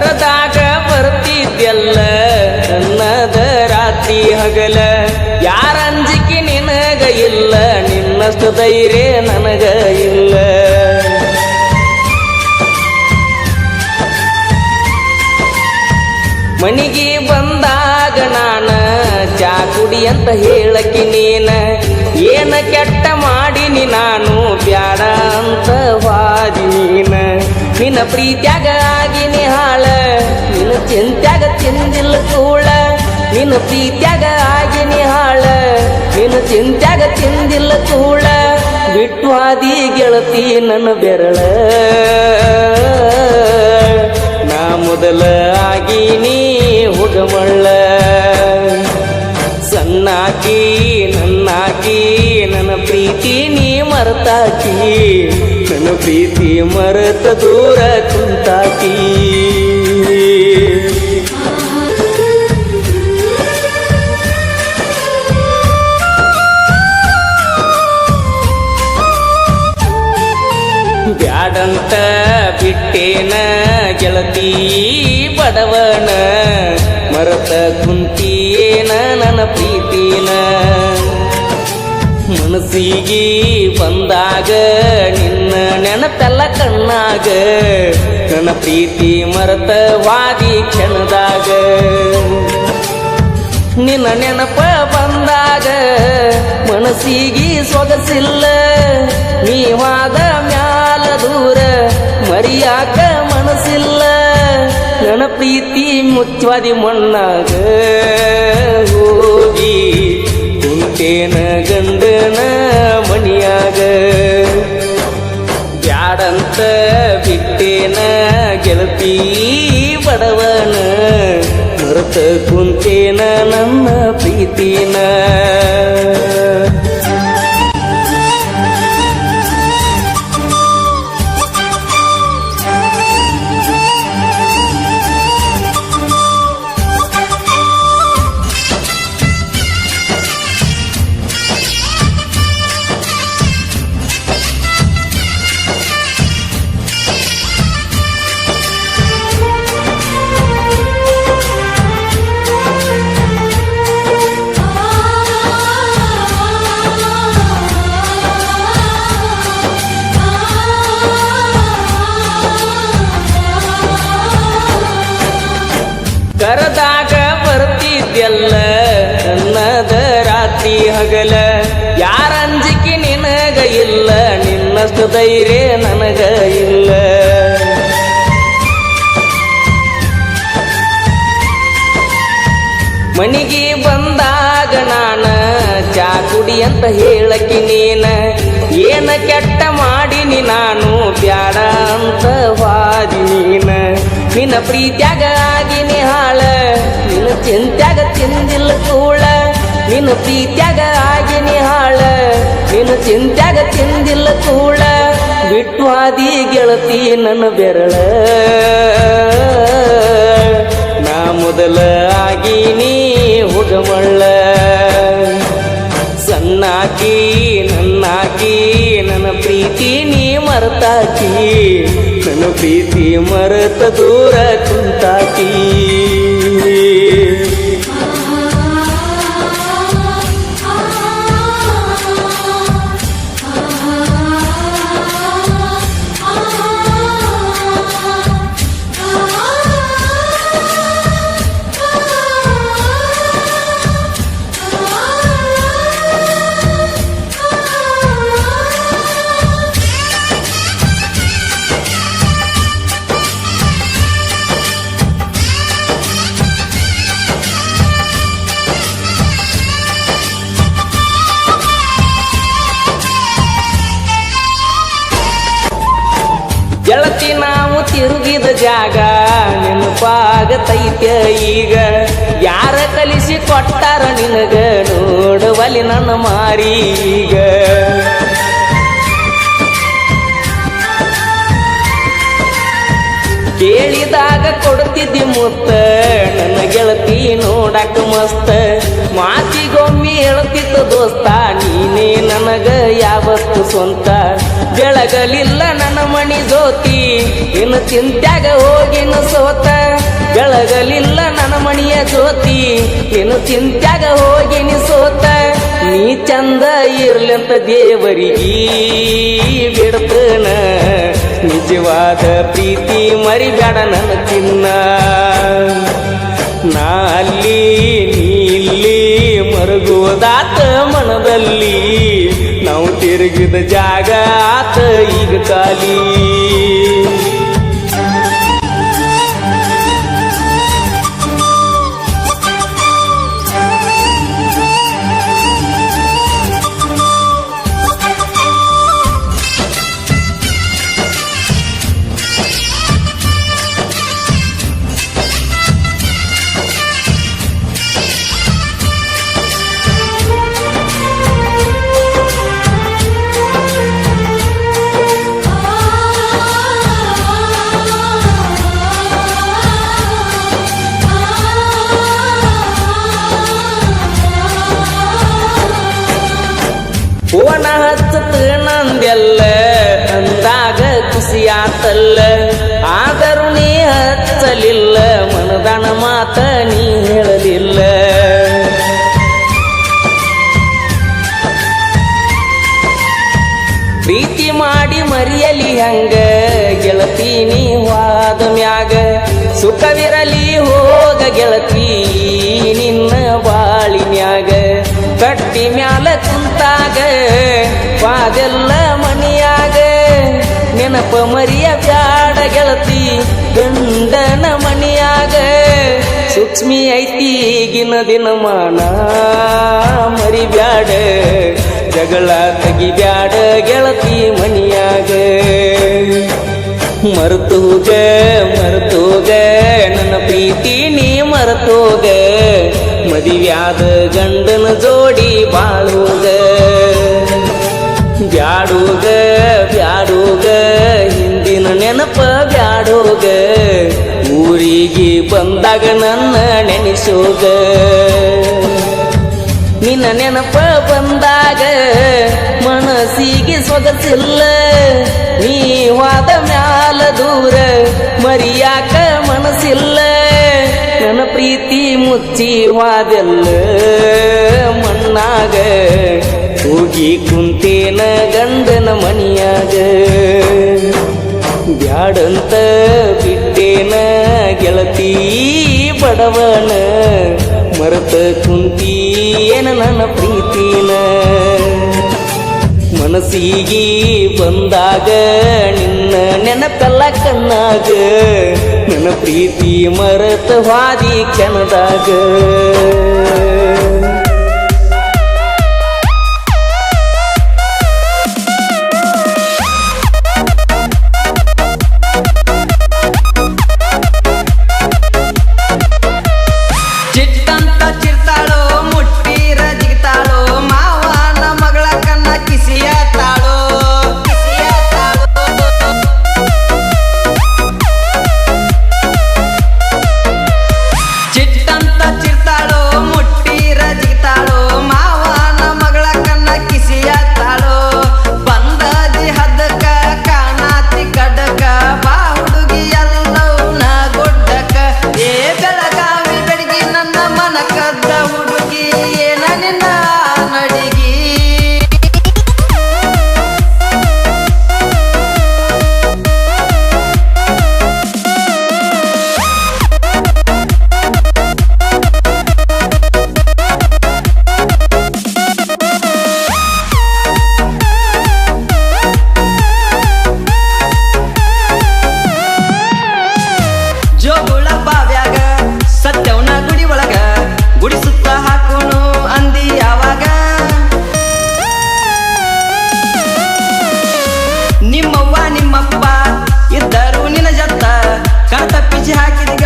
ಕರದಾಗ ಬರ್ತಿದ್ಯಲ್ಲ ನನ್ನದ ರಾತ್ರಿ ಹಗಲ. ಯಾರ ಅಂಜಿಕೆ ನಿನಗ ಇಲ್ಲ, ನಿನ್ನಷ್ಟು ಧೈರ್ಯ ನನಗ ಇಲ್ಲ. ಮನಿಗೆ ಬಂದಾಗ ನಾನ ಚಾ ಕುಡಿ ಅಂತ ಹೇಳಕಿ ನೀನ. ಏನ ಕೆಟ್ಟ ಮಾಡಿನಿ ನಾನು ನಿನ್ನ ಪ್ರೀತ್ಯಾಗ ಆಗಿನಿ ಹಾಳ. ನಿನ್ನ ಚಿಂತ್ಯಾಗ ತಿಂದಿಲ್ಲ ಕೂಳ. ನಿನ್ನ ಪ್ರೀತ್ಯಾಗ ಆಗಿನಿ ಹಾಳ. ನಿನ್ನ ಚಿಂತ್ಯಾಗ ತಿಂದಿಲ್ಲ ಕೂಳ. ಬಿಟ್ಟು ಆದಿ ಗೆಳತಿ ನನ್ನ ಬೆರಳ. ನಾ ಮೊದಲ ನೀ ಹುಡುಮಳ್ಳ. ಸಣ್ಣಾಕಿ, ನನ್ನಾಕಿ, ನನ್ನ ಪ್ರೀತಿ ನೀ ಮರೆತಾಕಿ. ನನ್ನ ಪ್ರೀತಿ ಮರೆತ ದೂರ ಕುಂತಾಕಿ. ಬ್ಯಾಡಂತ ಬಿಟ್ಟೇನ ಗೆಳತಿ ಬಡವನ ಮರತ ಕುಂತಿಯೇನ ನನ್ನ ಪ್ರೀತಿನ. ಮನಸ್ಸಿಗೆ ಬಂದಾಗ ನಿನ್ನ ನೆನಪೆಲ್ಲ ಕಣ್ಣಾಗ, ನನ್ನ ಪ್ರೀತಿ ಮರತ ವಾದಿ ಕ್ಷಣದಾಗ. ನಿನ್ನ ನೆನಪ ಬಂದಾಗ ಮನಸ್ಸಿಗೆ ಸೊಗಸಿಲ್ಲ, ನೀವಾದ ಮ್ಯಾಲ ದೂರ ಮರಿಯಾಕ ಮನಸ್ಸಿಲ್ಲ. ನನ್ನ ಪ್ರೀತಿ ಮುಚ್ಚವಾದಿ ಮಣ್ಣಾಗ ಹೋಗಿ ಕುಂತೇನ ಬಡವನ ಮರತ ಕುಂತೇನ ನನ್ನ ಪ್ರೀತಿನ. ಹಗಲ, ಯಾರ ಅಂಜಿಕೆ ನಿನಗ ಇಲ್ಲ, ನಿನ್ನಷ್ಟು ಧೈರ್ಯ ನನಗ ಇಲ್ಲ. ಮನಿಗೆ ಬಂದಾಗ ನಾನ ಚಾ ಕುಡಿ ಅಂತ ಹೇಳಕ್ಕೆ ನೀನ, ಏನ ಕೆಟ್ಟ ಮಾಡಿನಿ ನಾನು, ಬ್ಯಾಡ ಅಂತ ವಾದಿ ನೀನ. ನಿನ್ನ ಪ್ರೀತ್ಯಾಗ ಆಗಿನಿ ಹಾಳ, ನಿನ್ನ ಚಿಂತ್ಯಾಗ ತಿಂದಿಲ್ಲ ಕೂಳ. ನಿನ್ನ ಪ್ರೀತ್ಯಾಗ ಆಗಿನಿ ಹಾಳ. ನೀನು ಚಿಂತ್ಯಾಗ ತಿಂದಿಲ್ಲ ಕೂಳ ಬಿಟ್ಟು ಆದಿ ಗೆಳತಿ ನನ್ನ ಬೆರಳ. ನಾ ಮೊದಲ ನೀ ಹುಡುಮಳ್ಳ. ಸಣ್ಣಾಕಿ, ನನ್ನಾಕಿ, ನನ್ನ ಪ್ರೀತಿ ನೀ ಮರತಾಕಿ. ನನ್ನ ಪ್ರೀತಿ ಮರತ ದೂರ ಕುಂತಾಕಿ. ಜಾಗ ನೆನಪಾಗತೈತೆ ಈಗ. ಯಾರ ಕಲಿಸಿ ಕೊಟ್ಟಾರ ನಿನಗ ನೋಡುವಲ್ಲಿ ನನ್ನ ಮಾರಿ ಈಗ. ಕೇಳಿದಾಗ ಕೊಡ್ತಿದ್ದಿ ಮುತ್ತ, ನನ್ನ ಗೆಳತಿ ನೋಡಾಕ ಮಸ್ತ. ಮಾತಿಗೊಮ್ಮೆ ದೋಸ್ತ, ನೀನೇ ನನಗ ಯಾವತ್ತು ಸ್ವಂತ? ಬೆಳಗಲಿಲ್ಲ ನನ್ನ ಮಣಿ ಜ್ಯೋತಿ, ಇನ್ನು ಚಿಂತ್ಯಾಗ ಹೋಗಿನ ಸೋತ. ಬೆಳಗಲಿಲ್ಲ ನನ್ನ ಮಣಿಯ ಜ್ಯೋತಿ, ಇನ್ನು ಚಿಂತ್ಯಾಗ ಹೋಗಿನಿ ಸೋತ. ನೀ ಚಂದ ಇರ್ಲಂತ ದೇವರಿಗೆ ಬಿಡ್ತನ? ನಿಜವಾದ ಪ್ರೀತಿ ಮರಿಬೇಡ ನನ್ನ ಚಿನ್ನ. ನಾ ಅಲ್ಲಿ, ನೀ ಇಲ್ಲಿ. ಮರುಗುವುದಾತ ಮನದಲ್ಲಿ. ನಾವು ತಿರುಗಿದ ಜಾಗ ಆತ ಈಗ ಖಾಲಿ. ಮನದನ ಮಾತ ನೀ ಹೇಳಲಿಲ್ಲ. ಪ್ರೀತಿ ಮಾಡಿ ಮರಿಯಲಿ ಹಂಗ, ಗೆಳತಿ ನೀ ವಾದ ಮ್ಯಾಗ. ಸುಖವಿರಲಿ ಹೋಗ ಗೆಳತಿ ನಿನ್ನ ಬಾಳಿನ್ಯಾಗ ಕಟ್ಟಿ ಮ್ಯಾಲ ಕುಂತಾಗ ವಾದೆಲ್ಲ ಮನಿಯಾಗ ನೆನಪ ಮರಿಯ ಬ್ಯಾಡ ಗೆಳತಿ, ಗಂಡನ ಮನಿಯಾಗ ಸೂಕ್ಷ್ಮಿ ಐತಿ ಈಗಿನ ದಿನಮಾನ ಮರಿಬ್ಯಾಡ, ಜಗಳ ತೆಗಿಬ್ಯಾಡ ಗೆಳತಿ ಮನಿಯಾಗ. ಮರ್ತೋಗ ಮರ್ತೋಗ, ನನ್ನ ಪ್ರೀತಿ ನೀ ಮರ್ತೋಗ. ಮದಿವ್ಯಾದ ಗಂಡನ ಜೋಡಿ ಬಾಳೋಗ. ಬ್ಯಾಡೋಗ ಬ್ಯಾಡೋಗ, ಹಿಂದಿನ ನೆನಪ ಬ್ಯಾಡೋಗ. ಊರಿಗೆ ಬಂದಾಗ ನನ್ನ ನೆನೆಸೋಗ. ನಿನ್ನ ನೆನಪ ಬಂದಾಗ ಮನಸ್ಸಿಗೆ ಸೊಗಸಿಲ್ಲ. ನೀ ಮ್ಯಾಲ ದೂರ ಮರಿಯಾಕ ಮನಸ್ಸಿಲ್ಲ. ನನ್ನ ಪ್ರೀತಿ ಮುಚ್ಚಿ ವಾದೆಲ್ಲ ಮಣ್ಣಾಗ. ಹೋಗಿ ಕುಂತೇನ ಗಂಡನ ಮನಿಯಾಗ ಬ್ಯಾಡಂತ ಬಿಟ್ಟೇನ ಗೆಳತಿ ಬಡವನ? ಮರೆತ ಕುಂತೀಯನ ನನ್ನ ಪ್ರೀತಿನ? ಮನಸ್ಸಿಗೆ ಬಂದಾಗ ನಿನ್ನ ನೆನಪೆಲ್ಲ ಕಣ್ಣಾಗ, ನನ್ನ ಪ್ರೀತಿ ಮರೆತ ಹಾದಿ ಕೆಣದಾಗ you hacking